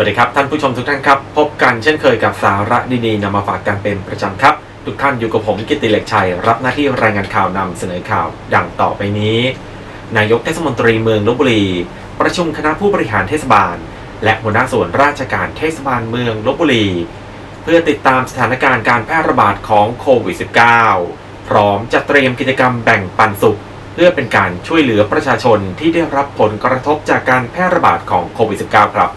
สวัสดีครับ ท่านผู้ชมทุกท่านครับ พบกันเช่นเคยกับสาระดีๆนำมาฝากกันเป็นประจำครับ ทุกท่านอยู่กับผมกิติเหล็กชัย รับหน้าที่รายงานข่าวนำเสนอข่าวดังต่อไปนี้ นายกเทศมนตรีเมืองลบบุรี ประชุมคณะผู้บริหารเทศบาล และหัวหน้าส่วนราชการเทศบาลเมืองลบบุรี เพื่อติดตามสถานการณ์การแพร่ระบาดของโควิด -19 พร้อมจะเตรียมกิจกรรมแบ่งปันสุข เพื่อเป็นการช่วยเหลือประชาชนที่ได้รับผลกระทบจากการแพร่ระบาดของโควิด -19 ครับ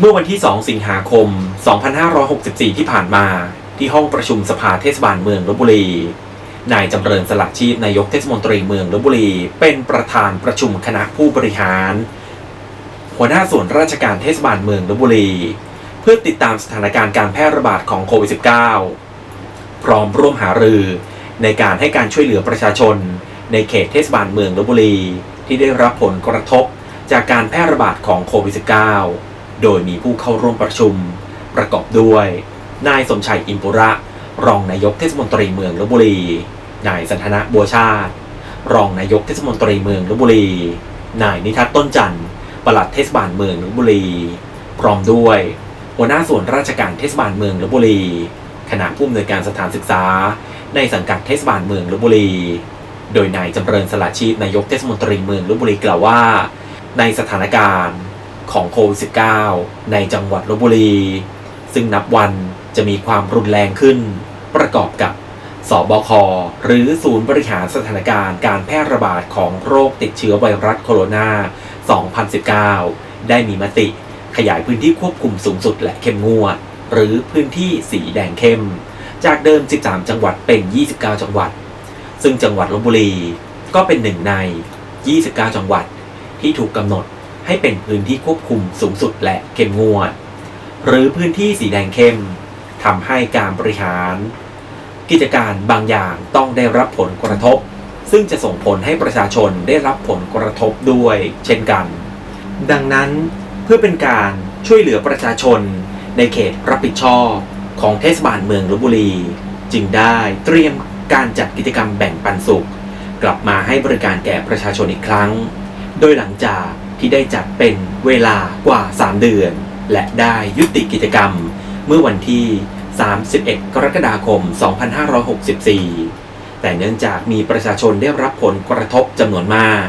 เมื่อวันที่ 2 สิงหาคม 2564 ที่ผ่านมาที่ห้องประชุมสภาเทศบาลเมืองลบบุรี นายจำเริญสลักชีพนายกเทศมนตรีเมืองลบบุรี เป็นประธานประชุมคณะผู้บริหาร หัวหน้าส่วนราชการเทศบาลเมืองลบบุรี เพื่อติดตามสถานการณ์การแพร่ระบาดของโควิด -19 พร้อมร่วมหารือ ในการให้การช่วยเหลือประชาชน ในเขตเทศบาลเมืองลบบุรี ที่ได้รับผลกระทบจากการแพร่ระบาดของโควิด -19 โดยมีผู้เข้าร่วมประชุม ประกอบด้วย นายสมชัยอิมปุระ รองนายกเทศมนตรีเมืองลบบุรี นายสันทนะบัวชาติ รองนายกเทศมนตรีเมืองลบบุรี นายนิทัศน์ต้นจันทร์ปลัดเทศบาลเมืองลบบุรี พร้อมด้วย หัวหน้าส่วนราชการเทศบาลเมืองลบบุรี คณะผู้อำนวยการสถานศึกษา ในสังกัดเทศบาลเมืองลบบุรี โดยนายจำเริญสละชีพนายกเทศมนตรีเมืองลบบุรีกล่าวว่า ในสถานการณ์ ของโควิด -19 ในจังหวัดลบบุรี ซึ่งนับวันจะมีความรุนแรงขึ้น ประกอบกับสบค หรือศูนย์บริหารสถานการณ์การแพร่ระบาดของโรคติดเชื้อไวรัสโคโรนา 2019 ได้มีมติขยายพื้นที่ควบคุมสูงสุดและเข้มงวด หรือพื้นที่สีแดงเข้ม จากเดิม 13 จังหวัดเป็น 29 จังหวัด ซึ่งจังหวัดลบบุรีก็เป็นหนึ่งใน 29 จังหวัดที่ถูกกำหนด ให้เป็นพื้นที่ควบคุมสูงสุดและเข้มงวด หรือพื้นที่สีแดงเข้มทำให้การบริหาร กิจการบางอย่างต้องได้รับผลกระทบ ซึ่งจะส่งผลให้ประชาชนได้รับผลกระทบด้วย เช่นกัน ดังนั้นเพื่อเป็นการช่วยเหลือประชาชน ในเขตรับผิดชอบของเทศบาลเมืองลบบุรี จึงได้เตรียมการจัดกิจกรรมแบ่งปันสุข กลับมาให้บริการแก่ประชาชนอีกครั้ง โดยหลังจาก ที่ได้จัดเป็นเวลากว่า 3 เดือน และได้ยุติกิจกรรม เมื่อวันที่ 31 กรกฎาคม 2564 แต่เนื่องจากมีประชาชนได้รับผลกระทบจำนวนมาก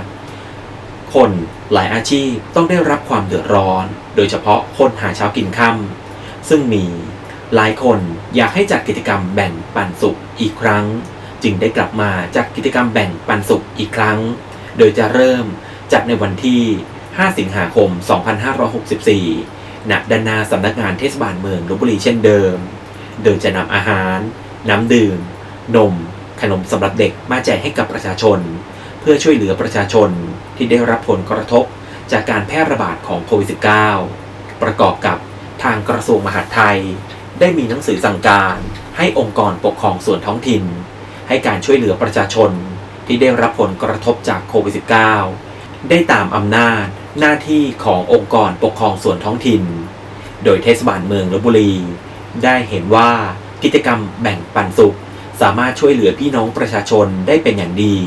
คนหลายอาชีพต้องได้รับความเดือดร้อน โดยเฉพาะคนหาเช้ากินค่ำซึ่งมีหลายคนอยากให้จัดกิจกรรมแบ่งปันสุขอีกครั้ง จึงได้กลับมาจัดกิจกรรมแบ่งปันสุขอีกครั้ง โดยจะเริ่มจัดในวันที่ 5 สิงหาคม 2564 ณ ด้านหน้าสำนักงานเทศบาลเมืองลบบุรีเช่นเดิม โดยจะนำอาหาร น้ำดื่ม นม ขนมสำหรับเด็กมาแจกให้กับประชาชน เพื่อช่วยเหลือประชาชนที่ได้รับผลกระทบจากการแพร่ระบาดของโควิด -19 ประกอบกับทางกระทรวงมหาดไทย ได้มีหนังสือสั่งการให้องค์กรปกครองส่วนท้องถิ่น ให้การช่วยเหลือประชาชนที่ได้รับผลกระทบจากโควิด -19 ได้ตามอำนาจ หน้าที่ขององค์กรปกครองส่วนท้องถิ่น โดยเทศบาลเมืองลบบุรี ได้เห็นว่ากิจกรรมแบ่งปันสุข สามารถช่วยเหลือพี่น้องประชาชนได้เป็นอย่างดี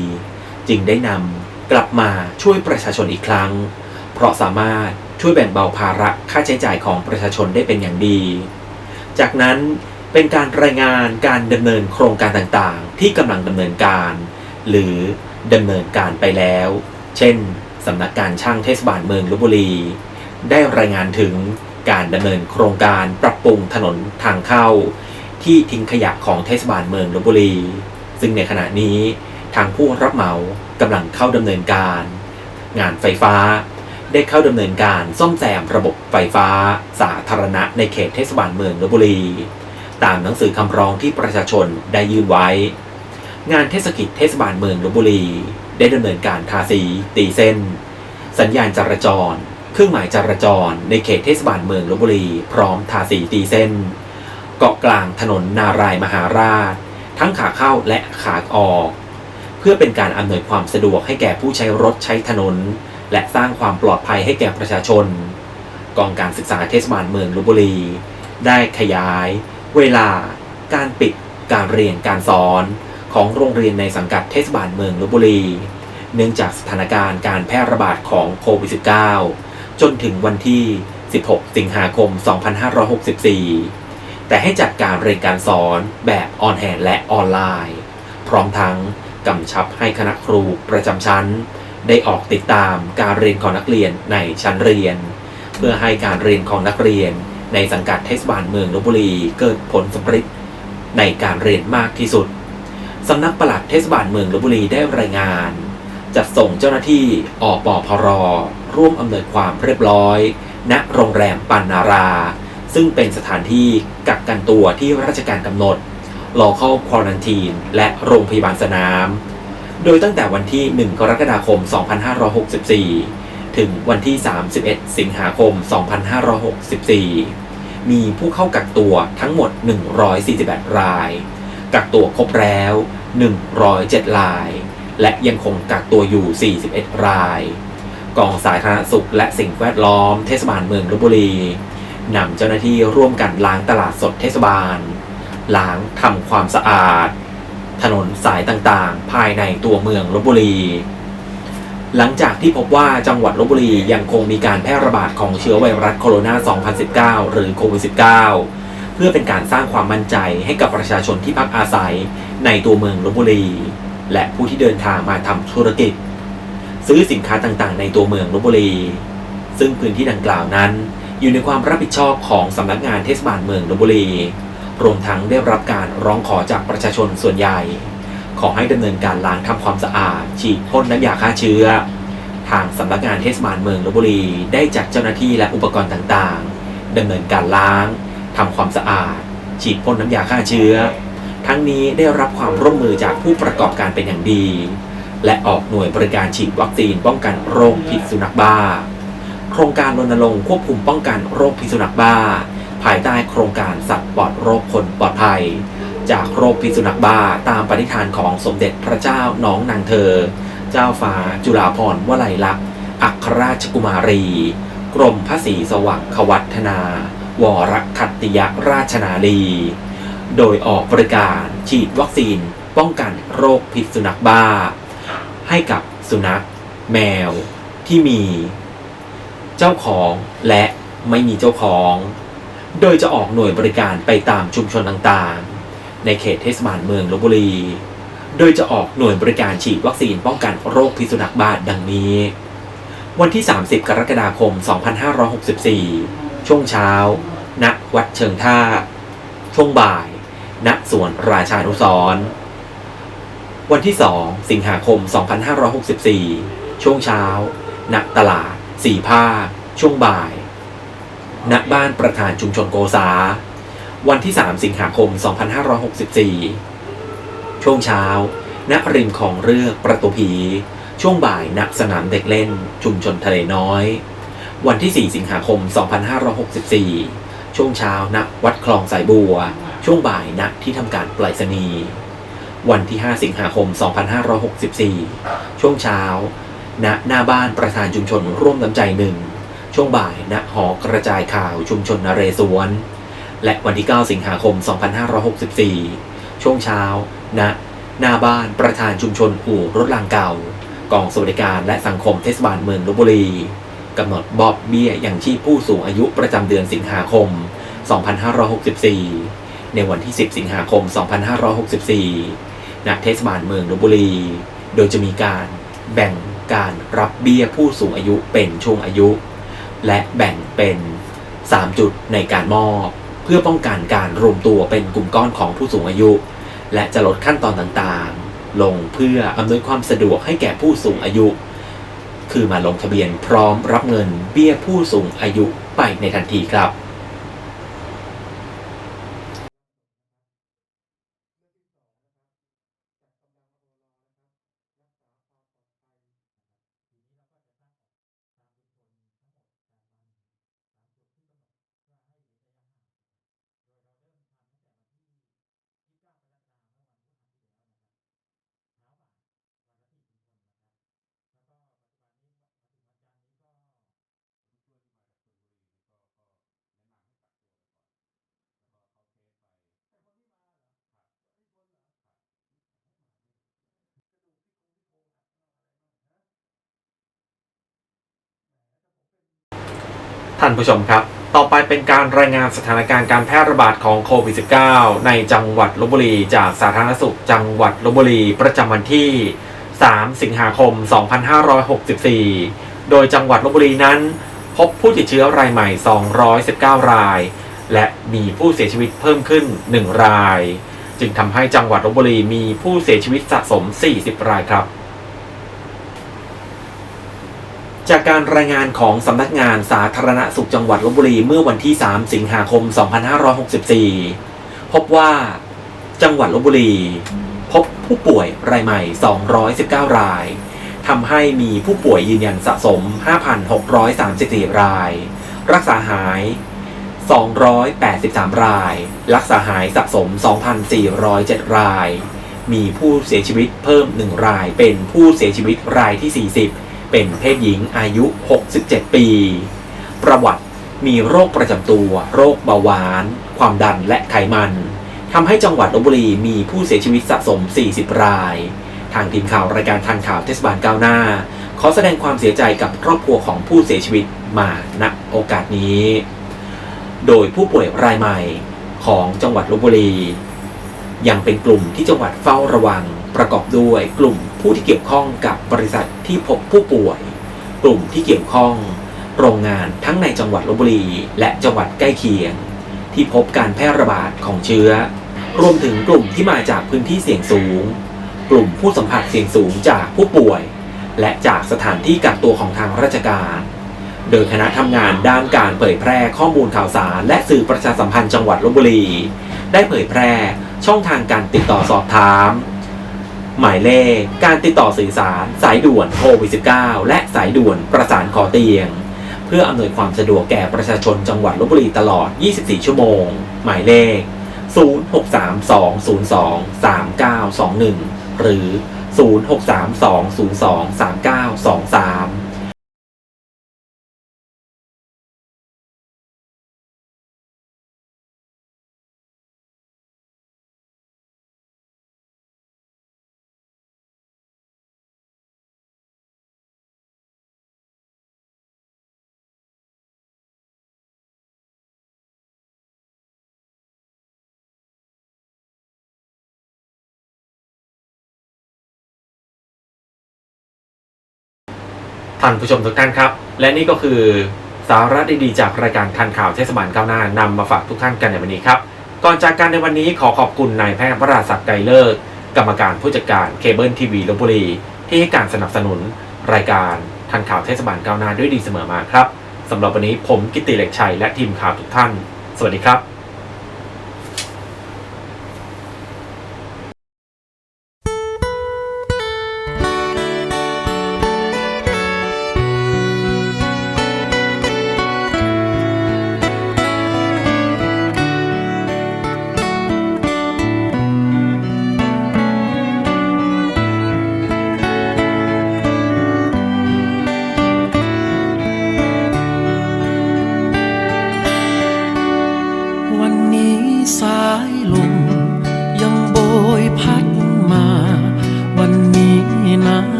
จึงได้นำกลับมาช่วยประชาชนอีกครั้ง เพราะสามารถช่วยแบ่งเบาภาระค่าใช้จ่ายของประชาชนได้เป็นอย่างดี จากนั้นเป็นการรายงานการดำเนินโครงการต่างๆ ที่กำลังดำเนินการ หรือดำเนินการไปแล้ว เช่น สำนักการช่างเทศบาลเมืองลบบุรี ได้รายงานถึงการดำเนินโครงการปรับปรุงถนนทางเข้า ที่ทิ้งขยะของเทศบาลเมืองลบบุรี ซึ่งในขณะนี้ทางผู้รับเหมากำลังเข้าดำเนินการ งานไฟฟ้า ได้เข้าดำเนินการซ่อมแซมระบบไฟฟ้า สาธารณะในเขตเทศบาลเมืองลบบุรี ตามหนังสือคำร้องที่ประชาชนได้ยื่นไว้ งานเทศกิจเทศบาลเมืองลบบุรี ได้ดำเนินการทาสี ตีเส้น สัญญาณจราจร เครื่องหมายจราจร ในเขตเทศบาลเมืองลบบุรี พร้อมทาสีตีเส้น เกาะกลางถนนนารายมหาราช ทั้งขาเข้าและขาออก เพื่อเป็นการอำนวยความสะดวกให้แก่ผู้ใช้รถใช้ถนน และสร้างความปลอดภัยให้แก่ประชาชน กองการศึกษาเทศบาลเมืองลบบุรี ได้ขยาย เวลา การปิดการเรียนการสอน ของโรงเรียนในสังกัดเทศบาลเมืองลบบุรี เนื่องจากสถานการณ์การแพร่ระบาดของโควิด -19 จนถึงวันที่ 16 สิงหาคม 2564 แต่ให้จัดการเรียนการสอนแบบออนแฮนและออนไลน์ พร้อมทั้งกำชับให้คณะครูประจำชั้น ได้ออกติดตามการเรียนของนักเรียนในชั้นเรียน เพื่อให้การเรียนของนักเรียนในสังกัดเทศบาลเมืองลบบุรีเกิดผลสำเร็จในการเรียนมากที่สุด สำนักปลัดเทศบาลเมืองลบบุรีได้รายงาน จัดส่งเจ้าหน้าที่อปอพรร่วมอำนวยความเรียบร้อย ณโรงแรมปันนารา ซึ่งเป็นสถานที่กักกันตัวที่ราชการกำหนด local quarantine และโรงพยาบาลสนาม โดยตั้งแต่วันที่ 1 กรกฎาคม 2564 ถึงวันที่ 31 สิงหาคม 2564 มีผู้เข้ากักตัวทั้งหมด 148 ราย กักตัวครบแล้ว 107 ราย และยังคงกักตัวอยู่ 41 ราย กองสาธารณสุขและสิ่งแวดล้อมเทศบาลเมืองลบบุรีนำเจ้าหน้าที่ร่วมกันล้างตลาดสดเทศบาล ล้างทำความสะอาด ถนนสายต่างๆ ภายในตัวเมืองลบบุรี หลังจากที่พบว่าจังหวัดลบบุรียังคงมีการแพร่ระบาดของเชื้อไวรัสโคโรนา 2019 หรือโควิด -19 พื่อเป็นการสร้างความมั่นใจให้กับประชาชนที่พักอาศัย ในตัวเมืองลบบุรี และผู้ที่เดินทางมาทำธุรกิจ ซื้อสินค้าต่างๆ ในตัวเมืองลบบุรี ซึ่งพื้นที่ดังกล่าวนั้น อยู่ในความรับผิดชอบของสำนักงานเทศบาลเมืองลบบุรีรวมทั้งได้รับการร้องขอจากประชาชนส่วนใหญ่ ขอให้ดำเนินการล้างทำความสะอาด ฉีดพ่นน้ำยาฆ่าเชื้อ ทางสำนักงานเทศบาลเมืองลบบุรี ได้จัดเจ้าหน้าที่และอุปกรณ์ต่างๆดำเนินการล้าง ทำความสะอาด ฉีดพ่นน้ำยาฆ่าเชื้อ ทั้งนี้ได้รับความร่วมมือจากผู้ประกอบการเป็นอย่างดี และออกหน่วยบริการฉีดวัคซีนป้องกันโรคพิษสุนัขบ้า โครงการรณรงค์ควบคุมป้องกันโรคพิษสุนัขบ้า ภายใต้โครงการสัตว์ปลอดโรคคนปลอดภัย จากโรคพิษสุนัขบ้าตามปณิธานของสมเด็จพระเจ้าน้องนางเธอ เจ้าฟ้าจุฬาภรณ์วลัยลักษณ์อัครราชกุมารี กรมพระศรีสว่างควัฒนา วรคัตติยราชนาลี โดยออกบริการฉีดวัคซีนป้องกันโรคพิษสุนัขบ้า ให้กับสุนัข แมวที่มี เจ้าของและไม่มีเจ้าของ โดยจะออกหน่วยบริการไปตามชุมชนต่างๆ ในเขตเทศบาลเมืองลบบุรี โดยจะออกหน่วยบริการฉีดวัคซีนป้องกันโรคพิษสุนัขบ้าดังนี้วันที่ 30 กรกฎาคม 2564 ช่วงเช้า ณวัดเชิงท่า ช่วงบ่าย ณสวนราชานุสรวันที่ 2 สิงหาคม 2564 ช่วงเช้า ณ ตลาด สี่ภาค ช่วงบ่าย ณ บ้านประธานชุมชนโกษา วันที่ 3 สิงหาคม 2564 ช่วงเช้า ณ ริมของเรือประตูผี ช่วงบ่าย ณ สนามเด็กเล่น ชุมชนทะเลน้อย วันที่ 4 สิงหาคม 2564 ช่วงเช้าณวัดคลองสายบัว ช่วงบ่ายณที่ทำการไปรษณีย์วันที่ 5 สิงหาคม 2564 ช่วงเช้า ณ หน้าบ้านประธานชุมชนร่วมน้ำใจหนึ่ง ช่วงบ่าย ณ หอกระจายข่าวชุมชนนเรศวร และวันที่ 9 สิงหาคม 2564 ช่วงเช้า ณ หน้าบ้านประธานชุมชนอู่รถรางเก่า กองสวัสดิการและสังคมเทศบาลเมืองลบบุรี กำหนดบอบเบี้ยอย่างชีพผู้สูงอายุประจำเดือนสิงหาคม 2564 ในวันที่ 10 สิงหาคม 2564 ณ เทศบาลเมืองลบบุรี โดยจะมีการแบ่งการรับเบี้ยผู้สูงอายุเป็นช่วงอายุ และแบ่งเป็น 3 จุดในการมอบ เพื่อป้องกันการรวมตัวเป็นกลุ่มก้อนของผู้สูงอายุ และจะลดขั้นตอนต่างๆ ลงเพื่ออำนวยความสะดวกให้แก่ผู้สูงอายุ คือมาลงทะเบียนพร้อมรับเงินเบี้ยผู้สูงอายุไปในทันทีครับ ผู้ช่วยที่มาจากชลบุรีนี่ก็ก็ ท่านผู้ชมครับ ต่อไปเป็นการรายงานสถานการณ์การแพร่ระบาดของโควิด -19 ในจังหวัดลบบุรีจากสาธารณสุขจังหวัดลบบุรีประจำวันที่ 3 สิงหาคม 2564 โดยจังหวัดลบบุรีนั้น พบผู้ติดเชื้อรายใหม่ 219 ราย และมีผู้เสียชีวิตเพิ่มขึ้น 1 ราย จึงทำให้จังหวัดลบบุรีมีผู้เสียชีวิตสะสม 40 รายครับ จากการรายงานของสำนักงานสาธารณสุขจังหวัดลบบุรีเมื่อวันที่ 3 สิงหาคม 2564 พบว่าจังหวัดลบบุรี พบผู้ป่วยรายใหม่ 219 รายทำให้มีผู้ป่วยยืนยันสะสม 5,634 ราย รักษาหาย 283 ราย รักษาหายสะสม 2,407 ราย มีผู้เสียชีวิตเพิ่ม 1 รายเป็นผู้เสียชีวิตรายที่ 40 เป็นเพศหญิงอายุ 67 ปี ประวัติมีโรคประจำตัว โรคเบาหวาน ความดันและไขมันทำให้จังหวัดลบบุรีมีผู้เสียชีวิตสะสม 40 ราย ทางทีมข่าวรายการทันข่าวเทศบาลก้าวหน้า ขอแสดงความเสียใจกับครอบครัวของผู้เสียชีวิตมาณโอกาสนี้ โดยผู้ป่วยรายใหม่ของจังหวัดลบบุรี ยังเป็นกลุ่มที่จังหวัดเฝ้าระวังประกอบด้วยกลุ่ม ผู้ที่เกี่ยวข้องกับบริษัทที่พบผู้ป่วย กลุ่มที่เกี่ยวข้อง โรงงานทั้งในจังหวัดลบบุรี และจังหวัดใกล้เคียง ที่พบการแพร่ระบาดของเชื้อ รวมถึงกลุ่มที่มาจากพื้นที่เสี่ยงสูง กลุ่มผู้สัมผัสเสี่ยงสูงจากผู้ป่วย และจากสถานที่กักตัวของทางราชการ โดยคณะทำงานด้านการเผยแพร่ข้อมูลข่าวสาร และสื่อประชาสัมพันธ์จังหวัดลบบุรี ได้เผยแพร่ช่องทางการติดต่อสอบถาม หมายเลข การติดต่อสื่อสาร สายด่วนโควิด -19 และสายด่วนประสานขอเตียง เพื่ออำนวยความสะดวกแก่ประชาชนจังหวัดลบบุรีตลอด 24 ชั่วโมง หมายเลข 0632023921 หรือ 0632023923 ท่านผู้ชมทุกท่านครับ และนี่ก็คือสาระดีๆ จากรายการทันข่าวเทศบาลก้าวหน้านำมาฝากทุกท่านกันในวันนี้ครับ ก่อนจากการในวันนี้ขอขอบคุณนายแพทย์วราศักดิ์ไกรเลิกกรรมการผู้จัดการเคเบิลทีวีลบบุรี ที่ให้การสนับสนุนรายการทันข่าวเทศบาลก้าวหน้าด้วยดีเสมอมาครับสำหรับวันนี้ผมกิตติเหล็กชัยและทีมข่าวทุกท่าน สวัสดีครับ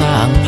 สร้าง